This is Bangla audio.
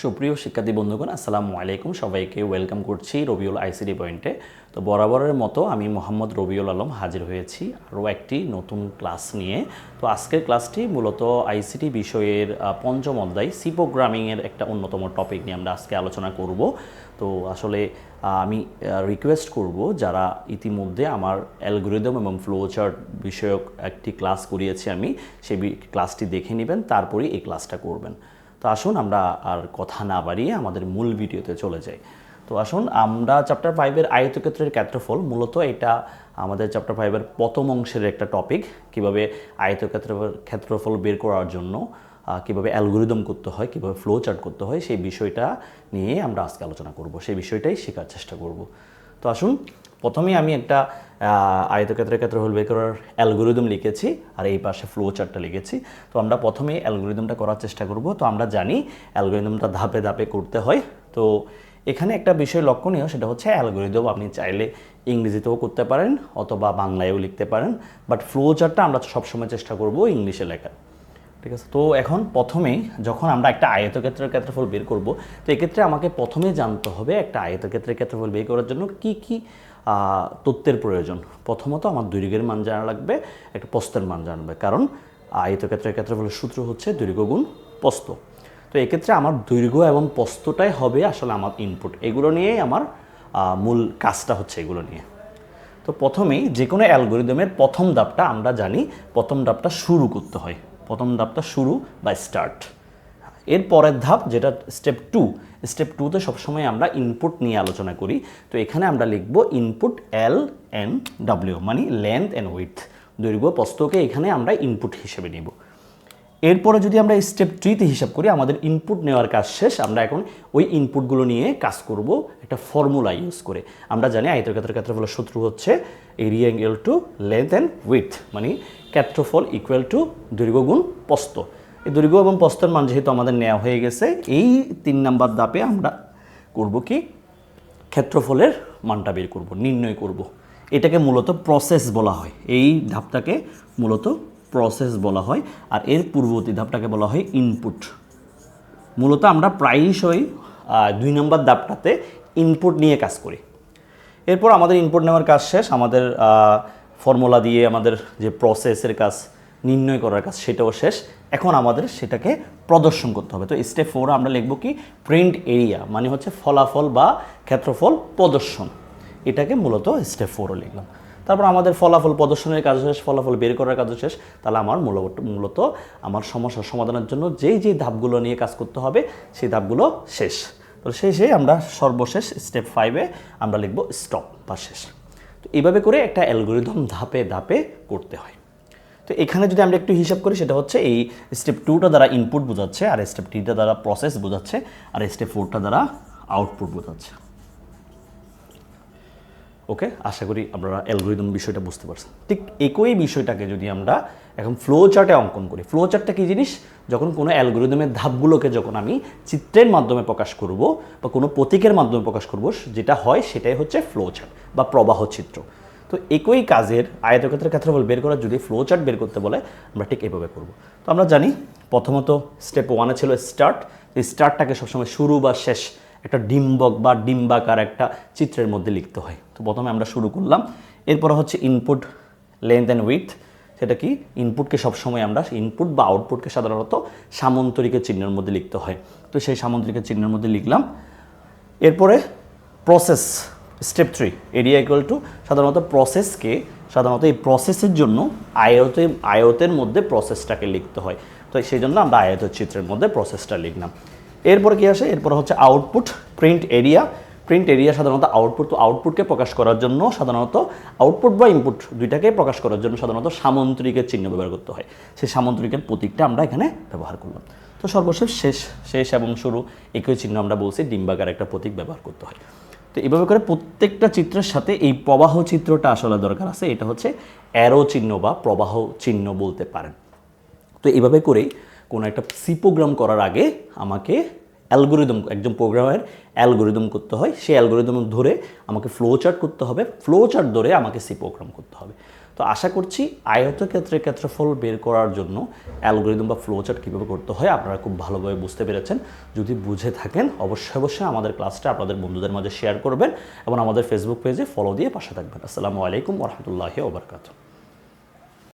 সুপ্রিয় শিক্ষার্থী বন্ধুগণ, আসসালামু আলাইকুম। সবাইকে ওয়েলকাম করছি রবিউল আইসিডি পয়েন্টে। তো বরাবরের মতো আমি মোহাম্মদ রবিউল আলম হাজির হয়েছি আরও একটি নতুন ক্লাস নিয়ে। তো আজকের ক্লাসটি মূলত আইসিটি বিষয়ের পঞ্চম অধ্যায় সি প্রোগ্রামিংয়ের একটা অন্যতম টপিক নিয়ে আমরা আজকে আলোচনা করব। তো আসলে আমি রিকোয়েস্ট করব যারা ইতিমধ্যে আমার অ্যালগোরিদম এবং ফ্লো চার্ট বিষয়ক একটি ক্লাস করিয়েছি আমি সেই ক্লাসটি দেখে নেবেন, তারপরেই এই ক্লাসটা করবেন। তো আসুন আমরা আর কথা না বাড়িয়ে আমাদের মূল ভিডিওতে চলে যাই। তো আসুন, আমরা চ্যাপ্টার ফাইভের আয়তক্ষেত্রের ক্ষেত্রফল, মূলত এটা আমাদের চ্যাপ্টার ফাইভের প্রথম অংশের একটা টপিক কীভাবে আয়তক্ষেত্র ক্ষেত্রফল বের করার জন্য কীভাবে অ্যালগোরিদম করতে হয়, কীভাবে ফ্লো চার্ট করতে হয়, সেই বিষয়টা নিয়ে আমরা আজকে আলোচনা করব। সেই বিষয়টাই শেখার চেষ্টা করব। তো আসুন, প্রথমেই আমি একটা আয়তক্ষেত্রের ক্ষেত্রে বের করার অ্যালগোরিদম লিখেছি, আর এই পাশে ফ্লো চার্টটা লিখেছি। তো আমরা প্রথমে অ্যালগোরিদমটা করার চেষ্টা করব। তো আমরা জানি অ্যালগোরিদমটা ধাপে ধাপে করতে হয়। তো এখানে একটা বিষয় লক্ষণীয়, সেটা হচ্ছে অ্যালগোরিদম আপনি চাইলে ইংরেজিতেও করতে পারেন, অথবা বাংলায়ও লিখতে পারেন। বাট ফ্লো চার্টটা আমরা সবসময় চেষ্টা করব ইংলিশে লেখার। ঠিক আছে? তো এখন প্রথমেই যখন আমরা একটা আয়তক্ষেত্রের ক্ষেত্রফল বের করব, তো এক্ষেত্রে আমাকে প্রথমে জানতে হবে একটা আয়তক্ষেত্রের ক্ষেত্রফল বের করার জন্য কি কি তথ্যের প্রয়োজন। প্রথমত আমার দৈর্ঘ্যের মান জানা লাগবে, একটা প্রস্তের মান জানবে কারণ আয়তক্ষেত্রের ক্ষেত্রফলের সূত্র হচ্ছে দৈর্ঘ্য গুণ প্রস্থ। তো এক্ষেত্রে আমার দৈর্ঘ্য এবং প্রস্থটাই হবে আসলে আমার ইনপুট এগুলো নিয়েই আমার মূল কাজটা হচ্ছে এগুলো নিয়ে। তো প্রথমেই যে কোনো অ্যালগোরিদমের প্রথম ধাপটা আমরা জানি, প্রথম ধাপটা শুরু করতে হয়। প্রথম ধাপটা শুরু বা স্টার্ট এর পরের ধাপ, যেটা স্টেপ টু স্টেপ টুতে সবসময় আমরা ইনপুট নিয়ে আলোচনা করি। তো এখানে আমরা লিখব ইনপুট এল এন ডাব্লিউ মানে লেন্থ অ্যান্ড উইথ দৈর্ঘ্য প্রস্তকে এখানে আমরা ইনপুট হিসেবে নিব। এরপরে যদি আমরা স্টেপ থ্রিতে হিসাব করি, আমাদের ইনপুট নেওয়ার কাজ শেষ, আমরা এখন ওই ইনপুটগুলো নিয়ে কাজ করব, একটা ফর্মুলা ইউজ করে। আমরা জানি আয়তক্ষেত্রের ক্ষেত্রফলের সূত্র হচ্ছে area equal to length and width মানে ক্ষেত্রফল ইকুয়াল টু দৈর্ঘ্য গুণ প্রস্থ এই দৈর্ঘ্য এবং প্রস্থের মান যেহেতু আমাদের নেওয়া হয়ে গেছে, এই তিন নাম্বার ধাপে আমরা করব কি? ক্ষেত্রফলের মানটা বের করব, নির্ণয় করব। এটাকে মূলত প্রসেস বলা হয়। এই ধাপটাকে মূলত প্রসেস বলা হয়, আর এর পূর্ববর্তী ধাপটাকে বলা হয় ইনপুট মূলত আমরা প্রায়শই দুই নম্বর ধাপটাতে ইনপুট নিয়ে কাজ করি। এরপর আমাদের ইনপুট নেওয়ার কাজ শেষ, আমাদের ফর্মুলা দিয়ে আমাদের যে প্রসেসের কাজ, নির্ণয় করার কাজ, সেটাও শেষ। এখন আমাদের সেটাকে প্রদর্শন করতে হবে। তো স্টেপ ফোর আমরা লিখব কি? প্রিন্ট এরিয়া মানে হচ্ছে ফলাফল বা ক্ষেত্রফল প্রদর্শন। এটাকে মূলত স্টেপ ফোরও লিখলাম। তারপর আমাদের ফলাফল প্রদর্শনের কাজ শেষ, ফলাফল বের করার কাজ শেষ। তাহলে আমার মূলত মূলত আমার সমস্যার সমাধানের জন্য যেই যেই ধাপগুলো নিয়ে কাজ করতে হবে, সেই ধাপগুলো শেষ। তো শেষে আমরা সর্বশেষ স্টেপ ফাইভে আমরা লিখব স্টপ বা শেষ। তো এইভাবে করে একটা অ্যালগোরিদম ধাপে ধাপে করতে হয়। তো এখানে যদি আমরা একটু হিসাব করি, সেটা হচ্ছে এই স্টেপ টুটা দ্বারা ইনপুট বোঝাচ্ছে, আর স্টেপ থ্রিটা দ্বারা প্রসেস বোঝাচ্ছে, আর স্টেপ ফোরটা দ্বারা আউটপুট বোঝাচ্ছে। ওকে আশা করি আপনারা অ্যালগোরিদম বিষয়টা বুঝতে পারছেন। ঠিক একই বিষয়টাকে যদি আমরা এখন ফ্লো চার্টে অঙ্কন করি ফ্লো চার্টটা কী জিনিস? যখন কোনো অ্যালগোরিদমের ধাপগুলোকে যখন আমি চিত্রের মাধ্যমে প্রকাশ করব বা কোনো প্রতীকের মাধ্যমে প্রকাশ করব, যেটা হয় সেটাই হচ্ছে ফ্লো চার্ট বা প্রবাহ চিত্র। তো একই কাজের আয়তক্ষেত্রের ক্ষেত্রফল বের করার যদি ফ্লো চার্ট বের করতে বলে, আমরা ঠিক এভাবে করব। তো আমরা জানি প্রথমত স্টেপ ওয়ানে ছিল স্টার্ট স্টার্টটাকে সবসময় শুরু বা শেষ একটা ডিম্বক বা ডিম্বাকার একটা চিত্রের মধ্যে লিখতে হয়। তো প্রথমে আমরা শুরু করলাম। এরপর হচ্ছে ইনপুট লেন্থ অ্যান্ড উইথ সেটা কি? ইনপুটকে সবসময় আমরা ইনপুট বা আউটপুটকে সাধারণত সামন্তরিকের চিহ্নের মধ্যে লিখতে হয়। তো সেই সামন্তরিকের চিহ্নের মধ্যে লিখলাম। এরপরে process step three area equal to সাধারণত প্রসেসকে সাধারণত এই প্রসেসের জন্য আয়তে, আয়তের মধ্যে প্রসেসটাকে লিখতে হয়। তো সেই জন্য আমরা আয়তের চিত্রের মধ্যে প্রসেসটা লিখলাম। এরপরে কি আসে? এরপর হচ্ছে output print area print area সাধারণত আউটপুট তো আউটপুটকে প্রকাশ করার জন্য সাধারণত আউটপুট বা ইনপুট দুইটাকে প্রকাশ করার জন্য সাধারণত সামন্ত্রিকের চিহ্ন ব্যবহার করতে হয়। সেই সামন্ত্রিকের প্রতীকটা আমরা এখানে ব্যবহার করলাম। তো সর্বশেষ, শেষ শেষ এবং শুরু একই চিহ্ন আমরা বলছি ডিম্বাকার একটা প্রতীক ব্যবহার করতে হয়। তো এইভাবে করে প্রত্যেকটা চিত্রের সাথে এই প্রবাহ চিত্রটা আসলে দরকার আছে। এটা হচ্ছে অ্যারো চিহ্ন বা প্রবাহ চিহ্ন বলতে পারেন। তো এইভাবে করেই কোনো একটা সি প্রোগ্রাম করার আগে আমাকে অ্যালগোরিদম, একজন প্রোগ্রামের অ্যালগোরিদম করতে হয়। সেই অ্যালগোরিদম ধরে আমাকে ফ্লো চার্ট করতে হবে। ফ্লো চার্ট ধরে আমাকে সি প্রোগ্রাম করতে হবে। তো আশা করছি আয়তক্ষেত্রে ক্ষেত্রফল বের করার জন্য অ্যালগোরিদম বা ফ্লো চার্ট কীভাবে করতে হয় আপনারা খুব ভালোভাবে বুঝতে পেরেছেন। যদি বুঝে থাকেন, অবশ্যই অবশ্যই আমাদের ক্লাসটা আপনাদের বন্ধুদের মাঝে শেয়ার করবেন এবং আমাদের ফেসবুক পেজে ফলো দিয়ে পাশে থাকবেন। আসসালামু আলাইকুম রহমতুল্লাহি ওবরকাতু